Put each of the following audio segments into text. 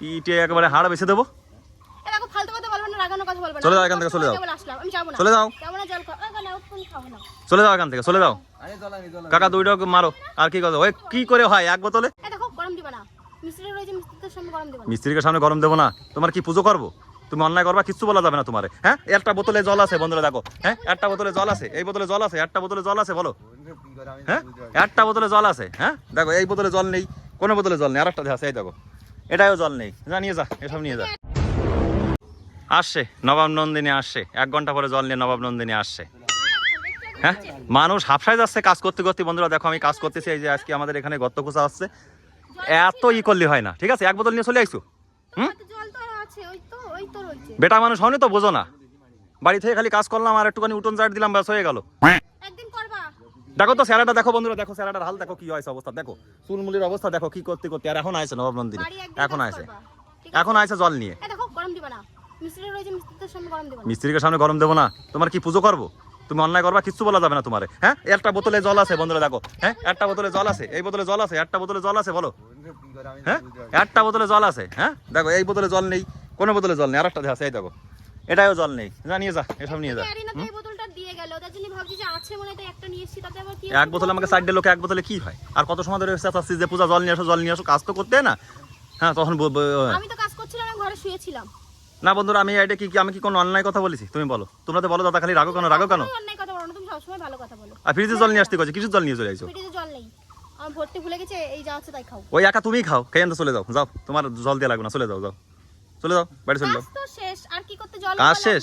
পিঠে একেবারে হাড় বেছে দেবো। চলে যাও এখান থেকে, চলে যাও। কেবল আসলাম আমি যাব না। চলে যাও। চলে যাও এখান থেকে চলে যাও। কাকা দুইটা মারো। আর কি কথা ওই কি করে হয়? এক বোতলে? এ দেখো গরম দিবা না। মিস্ত্রি রয়েছে মিস্ত্রিদের সামনে গরম দিবা না। মিস্ত্রিকে সামনে গরম দেবো না। তোমার কি পুজো করব? তুমি অন্যায় করবা কিচ্ছু বলা যাবে না তোমার। হ্যাঁ? একটা বোতলে জল আছে বন্ধুরা দেখো। হ্যাঁ? একটা বোতলে জল আছে এই বোতলে জল আছে একটা বোতলে জল আছে বলো। হ্যাঁ? একটা বোতলে জল আছে হ্যাঁ? দেখো এই বোতলে জল নেই কোনো বোতলে জল নেই আরেকটা আছে এই দেখো। এটাও জল নেই। যা নিয়ে যা এসব নিয়ে যা। আসছে নবাব নন্দিনী আসছে। এক ঘণ্টা পরে জল নিয়ে নবাব নন্দিনী আসছে। হ্যাঁ? মানুষ হাফসায় যাচ্ছে কাজ করতে করতে। বন্ধুরা দেখো আমি কাজ করতেছি এই যে আজকে আমাদের এখানে গর্ত খোঁচা আসছে। এত ই করলে হয় না ঠিক আছে? এক বোতল নিয়ে চলে আইসো। হুম? বেটা মানুষ হয়নি তো বোঝো না। বাড়ি থেকে খালি কাজ করলাম আর একটুখানি উঠোন চাট দিলাম ব্যাস হয়ে গেল। দেখো তো স্যালাডটা দেখো বন্ধুরা দেখো স্যালাডার হাল দেখো কি হয়েছে অবস্থা। দেখো চুলমুলির অবস্থা দেখো কি করতে করতে। আর এখন আইছে নবাব নন্দিনী এখন। ঠিক এখন আইছে জল নিয়ে। এ দেখো গরম দিবা না। মিস্ত্রি রয়েছে মিস্ত্রিদের সামনে গরম দিবা না। মিস্ত্রিকে সামনে গরম দেবো না। তোমার কি পুজো করব? তুমি অন্যায় করবা কিচ্ছু বলা যাবে না তোমার। হ্যাঁ? একটা বোতলে জল আছে বন্ধুরা দেখো। হ্যাঁ? একটা বোতলে জল আছে। এই বোতলে জল আছে একটা বোতলে জল আছে বলো। হ্যাঁ? একটা বোতলে জল আছে হ্যাঁ? দেখো এই বোতলে জল নেই কোনো বোতলে জল নেই। আরেকটা আছে এই দেখো। এটাও জল নেই। যা নিয়ে যা এসব নিয়ে যা। এক বোতল আমাকে সাইড লোকে এক বোতলে কি হয়? আর কত সময় ধরে চাচ্ছি যে পূজা জল নিয়ে আসো জল নিয়ে আসো কাজ তো করতে না? হ্যাঁ তখন ব- আমি তো কাজ করছিলাম আমি ঘরে শুয়েছিলাম। না বন্ধুরা আমি এটা কি কি- আমি কি কোনো অন্যায় কথা বলেছি? তুমি বলো। তোমরা তো বলো দাদা খালি রাগো কেন রাগো কেন? অন্যায় কথা বলো না তুমি সবসময় ভালো কথা বলো। আর ফ্রিজে জল নিয়ে আসতে কইছে কিছু জল নিয়ে চলে আইছো? পেটে জল নেই। আমার ভর্তি ভুলে গেছে এই যা আছে তাই খাও। ওই একা তুমিই খাও খেয়ে চলে যাও যাও। তোমার জল দিয়ে লাগবে না চলে যাও যাও। চলে যাও বাড়ি চলে যাও। কাজ তো শেষ আর কি করতে জল কাজ শেষ?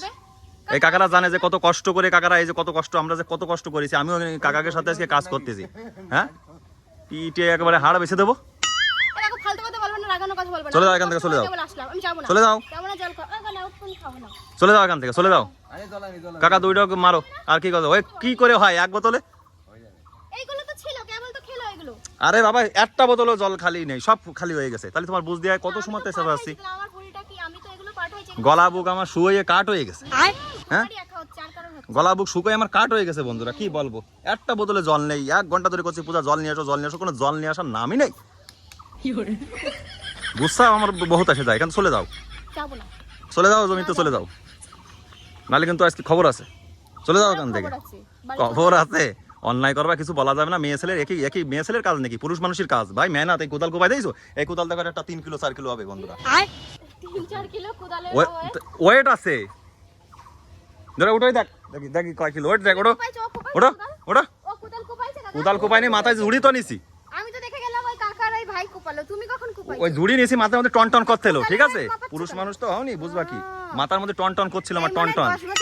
এই কাকারা জানে যে কত কষ্ট করে কাকারা এই যে কত কষ্ট আমরা যে কত কষ্ট করেছি আমিও কাকাকে সাথে আজকে কাজ করতেছি। হ্যাঁ? পিঠে একেবারে হাড় বেছে দেবো। চলে যাও এখান থেকে, চলে যাও। আমি যাব না। চলে যাও। চলে যাও এখান থেকে চলে যাও। কাকা দুইটা মারো আর কি কথা ওই কি করে হয় এক বোতলে? এইগুলো তো ছিল কেবল তো খেলো এগুলো। আরে বাবা একটা বোতলও জল খালি নেই সব খালি হয়ে গেছে। তাহলে তোমার বুঝ দিয়ে কত সময় এসে পাচ্ছি আমার পরিটা কি? আমি তো এগুলো পাঠাইছি। গলা বুক আমার শুয়ে কাট হয়ে গেছে। হ্যাঁ? হ্যাঁ গলা বুক শুকিয়ে আমার কাট হয়ে গেছে বন্ধুরা কি বলব? একটা বোতলে জল নেই এক ঘণ্টা ধরে করছি পূজা জল নিয়ে আসো জল নিয়ে আসো কোনো জল নিয়ে আসার নামই নেই। গুসা আমার বহুত আসে যায় এখানে চলে যাও। চলে যাও জমিতে চলে যাও। নাহলে কিন্তু আজকে খবর আছে। চলে যাও এখান থেকে। খবর আছে। অন্যায় করবা কিছু বলা যাবে না। মেয়ে ছেলের একই একই মেয়ে ছেলের কাজ নাকি? পুরুষ মানুষের কাজ। ভাই মেহনত এই কোদাল কোপাই দিয়েছ? এই কোদাল দেখো একটা তিন কিলো চার কিলো হবে বন্ধুরা। ওয়েট আছে। ধরে উঠোই দেখ দেখি দেখি কয় কিলো। ওয়েট দেখ ওটো ও কোপাইছে ওটো কোদাল? ওটো কোপাই নিয়ে মাথায় ঝুড়ি তো নিছি। ওই ঝুড়ি নিয়েছি মাথার মধ্যে টন টন করতে এলো ঠিক আছে? পুরুষ মানুষ তো হওনি বুঝবা কি? মাথার মধ্যে টন টন করছিল আমার টন মানে টন পরে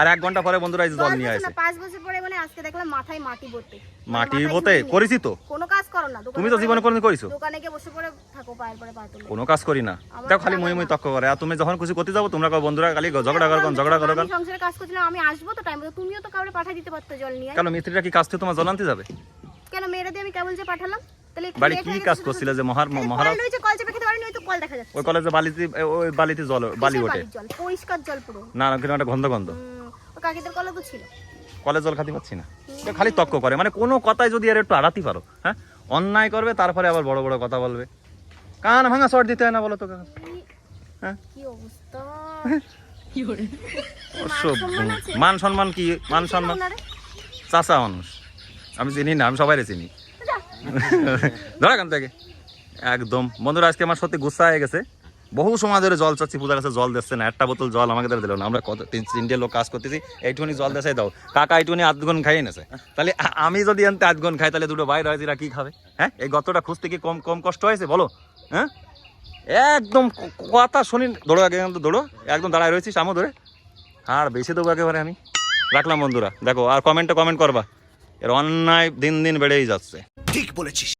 আর এক ঘণ্টা পরে বন্ধুরা এই জল নিয়ে আসে। পাঁচ বছর পরে মানে আজকে দেখলাম মাথায় মাটি ভর্তি। মানে মাটি বোতে করেছি তো। কোনো কাজ করো না তুমি তো জীবনে কোনোদিন করিছো? দোকানে গিয়ে বসে পড়ে থাকো পায়ের পরে পা তুলে। কোনো কাজ করি না। দেখো খালি মুই মুই। তক্ক করে। আর তুমি যখন খুশি করতে যাব তোমরা কও বন্ধুরা খালি ঝগড়া করো কেন, ঝগড়া করো কেন সংসারে কাজ করছিলাম আমি আসব তো টাইম তুমিও তো কাউরে পাঠিয়ে দিতে পারতো জল নিয়ে। কেন মিস্ত্রিটা কি কাজ থেকে তোমার জল আনতে যাবে? কেন মেয়েরা দিয়ে আমি কেমন যে পাঠালাম? বাড়ি কি কাজ করছিলে যে মহার মহারাজ? কল রয়েছে, কল চেপে খেতে পারিনি, ওই তো কল দেখা যাচ্ছে। ওই কলেজে বালিতে ওই বালিতে জল বালি ওঠে জল? পরিষ্কার জল পুরো। না না কিন্তু একটা গন্ধ গন্ধ। ওই কাকিদের কলে তো ছিল। কলেজ জল খাতে পাচ্ছি না। খালি তক্ক করে। মানে কোনো কথাই যদি আর একটু আড়াতে পারো হ্যাঁ? অন্যায় করবে তারপরে আবার বড় বড় কথা বলবে। কান ভাঙা শর্ট দিতে হয় না বলো তো কাকা? হ্যাঁ? কি অবস্থা? মান সম্মান কি? মান সম্মান? চাচা মানুষ। আমি চিনি না আমি সবাই চিনি। ধরা কান থেকে। একদম। বন্ধুরা আজকে আমার সত্যি গুসা হয়ে গেছে। বহু সময় ধরে জল চাচ্ছি পূজার কাছে জল দিচ্ছে না, একটা বোতল জল আমাকে ধরে দিল না। আমরা কত তিন তিনটে লোক কাজ করতেছি, এইটুকুনি জল দেশে দাও। কাকা এইটুকুনি গুণ খাইয়ে নেছে। তাহলে আমি যদি আনতে আধ গুণ খাই, তাহলে দুটো বাইরে এরা কি খাবে? হ্যাঁ? এই গতটা খুঁজতে কি কম কম কষ্ট হয়েছে? বলো। হ্যাঁ? একদম কথা শুনি, দৌড়ো আগে দৌড়ো। একদম দাঁড়ায় রয়েছিস আমও ধরে। আর বেশি দেবো একেবারে আমি। রাখলাম বন্ধুরা। দেখো, আর কমেন্টে কমেন্ট করবা। এর অন্যায় দিন দিন বেড়েই যাচ্ছে। ঠিক বলেছিস।